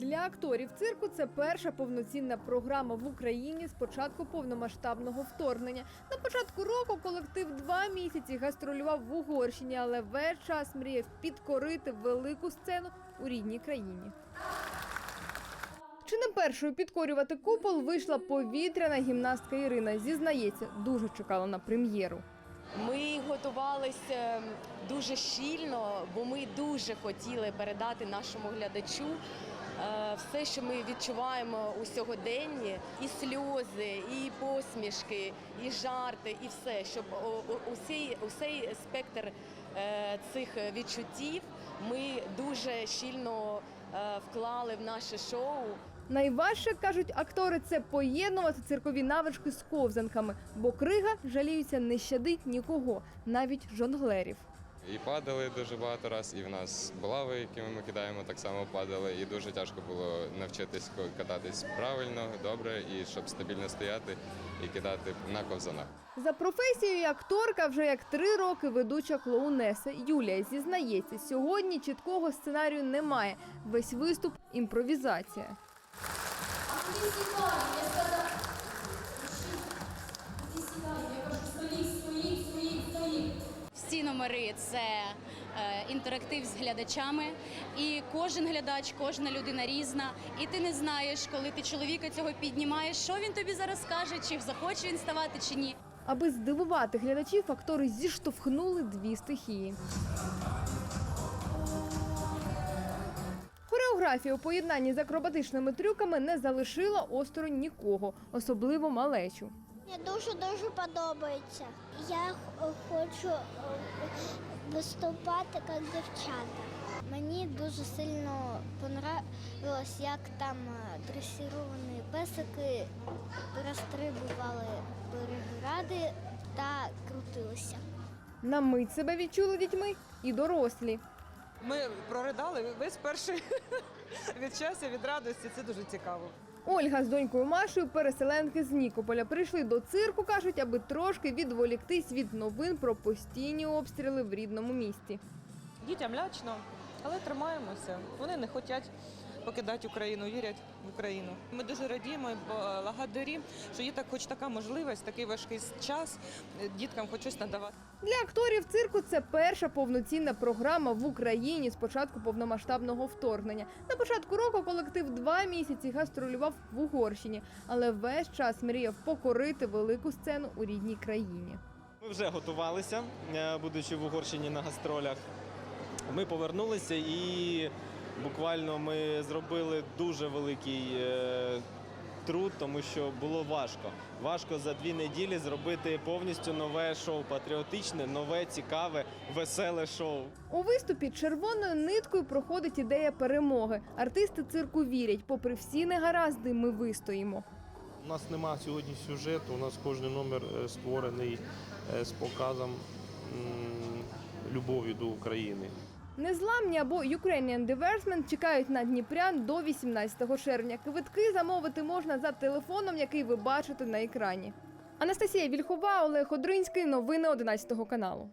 Для акторів цирку це перша повноцінна програма в Україні з початку повномасштабного вторгнення. На початку року колектив два місяці гастролював в Угорщині, але весь час мріяв підкорити велику сцену у рідній країні. Чи не першою підкорювати купол вийшла повітряна гімнастка Ірина. Зізнається, дуже чекала на прем'єру. Ми готувалися дуже щільно, бо ми дуже хотіли передати нашому глядачу е, все, що ми відчуваємо у сьогоденні, і сльози, і посмішки, і жарти, і все, щоб усей, усей спектр е, цих відчуттів ми дуже щільно е, вклали в наше шоу. Найважче, кажуть актори, це поєднувати циркові навички з ковзанками, бо крига жаліються не щадить нікого, навіть жонглерів. І падали дуже багато разів, і в нас булави, якими ми кидаємо, так само падали. І дуже тяжко було навчитись кататись правильно, добре, і щоб стабільно стояти і кидати на ковзанах. За професією акторка вже як три роки ведуча клоунеса. Юлія зізнається, сьогодні чіткого сценарію немає. Весь виступ імпровізація. Я кажу, стоїть, стоїть, стоїть, стоїть. Всі номери це е, інтерактив з глядачами, і кожен глядач, кожна людина різна. І ти не знаєш, коли ти чоловіка цього піднімаєш, що він тобі зараз скаже, чи захоче він ставати, чи ні. Аби здивувати глядачів, актори зіштовхнули дві стихії. Хореографія у поєднанні з акробатичними трюками не залишила осторонь нікого, особливо малечу. Мені дуже-дуже подобається. Я хочу е, виступати як дівчата. Мені дуже сильно понравилось, як там е, дресировані песики розстрибували перегради та крутилися. На мить себе відчули дітьми і дорослі. Ми проридали весь перший від щастя, від радості. Це дуже цікаво. Ольга з донькою Машею, переселенки з Нікополя, прийшли до цирку, кажуть, аби трошки відволіктись від новин про постійні обстріли в рідному місті. Дітям лячно, але тримаємося. Вони не хочуть покидати Україну, вірять в Україну. Ми дуже радіємо, бо благодарі, що є так, хоч така можливість, такий важкий час е, діткам хоч щось надавати. Для акторів цирку це перша повноцінна програма в Україні з початку повномасштабного вторгнення. На початку року колектив два місяці гастролював в Угорщині, але весь час мріяв покорити велику сцену у рідній країні. Ми вже готувалися, е, будучи в Угорщині на гастролях. Ми повернулися і буквально ми зробили дуже великий е, труд, тому що було важко. Важко за дві неділі зробити повністю нове шоу, патріотичне, нове, цікаве, веселе шоу. У виступі червоною ниткою проходить ідея перемоги. Артисти цирку вірять, попри всі негаразди, ми вистоїмо. У нас нема сьогодні сюжету, у нас кожен номер е, створений е, з показом любові до України. Незламні або Ukrainian Diversment чекають на Дніпрян до 18 червня. Квитки замовити можна за телефоном, який ви бачите на екрані. Анастасія Вільхова, Олег Одринський. Новини 11 каналу.